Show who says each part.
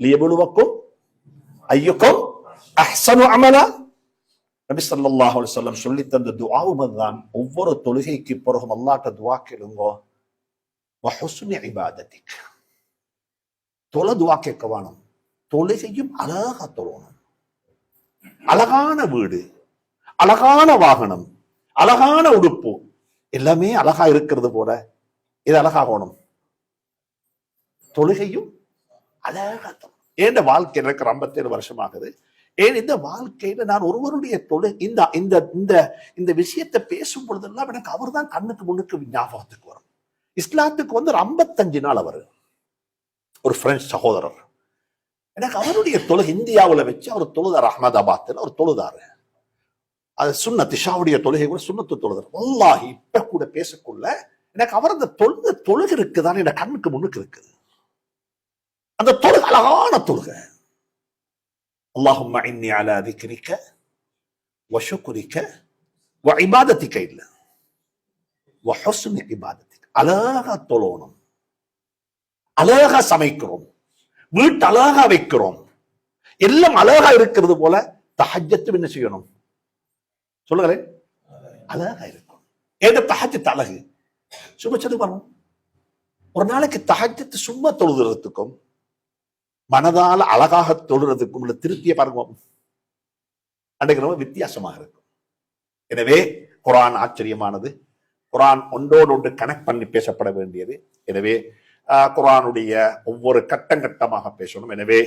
Speaker 1: லியபுலுவக்கும் ஐயுக்கும் அஹ்சனு அமலா நபி சல்லாஹ் அலைஹி சொல்லி தந்த துஆவும் தான் ஒவ்வொரு தொழுகைக்கு பிறகும் அல்லாட்ட துவா கேளுங்கோ தொலை துவா கேட்க வேணும் தொழுகையும் அழகா தொழணும் அழகான வீடு அழகான வாகனம் அழகான உடுப்பு எல்லாமே அழகா இருக்கிறது போல இது அழகாகணும் தொழுகையும் அழகா ஏன் ஏன் வாழ்க்கை எனக்கு ஐம்பத்தேழு வருஷம் ஆகுது ஏன் இந்த வாழ்க்கையில நான் ஒருவருடைய தொழு இந்த இந்த இந்த இந்த விஷயத்தை பேசும் பொழுதெல்லாம் எனக்கு அவர் தான் கண்ணுக்கு முன்னுக்கு ஞாபகத்துக்கு வரும். இஸ்லாத்துக்கு வந்து ஒரு ஐம்பத்தஞ்சு நாள் அவர். ஒரு பிரெஞ்சு சகோதரர். எனக்கு அவருடைய தொழுகை இந்தியாவில் வச்சு அவர் தொழுதார் அகமதாபாத்தில் அவர் தொழுதாரு. அது சுண்ண திஷாவுடைய தொழுகை கூட சுண்ணத்து தொழுதார். வல்லாஹி இப்ப கூட பேசக்குள்ள எனக்கு அவர் அந்த தொழுக தொழுகை இருக்குதான் என் கண்ணுக்கு முன்னுக்கு இருக்குது அந்த தொழுகை அழகான தொழுகை. அல்லாஹும் இன்னி அலா திக்ரிக்க வஷுக்குரிக்க வ இபாதத்திக்க இல்லை. வஹசுன் இபாதத்திக் அழகா தொழணும். அழகா சமைக்கிறோம். வீட்டு அழகா வைக்கிறோம். எல்லாம் அழகா இருக்கிறது போல தஹஜத்து என்ன செய்யணும்? சொல்லுங்களேன். அழகா இருக்கும் ஏன்னா தஹஜத்து அழகு. சும்மா சுபச்சது பண்ணும் ஒரு நாளைக்கு தஹஜத்து சும்மா தொழுதுறதுக்கும் மனதால் அழகாக தொழுறதுக்கும் உள்ள திருப்தியை பாருங்க. அன்றைக்கு ரொம்ப வித்தியாசமாக இருக்கும். எனவே குரான் ஆச்சரியமானது. குரான் ஒன்றோடு ஒன்று கனெக்ட் பண்ணி பேசப்பட வேண்டியது. எனவே ஆஹ், குரானுடைய ஒவ்வொரு கட்டம் கட்டமாக பேசணும். எனவே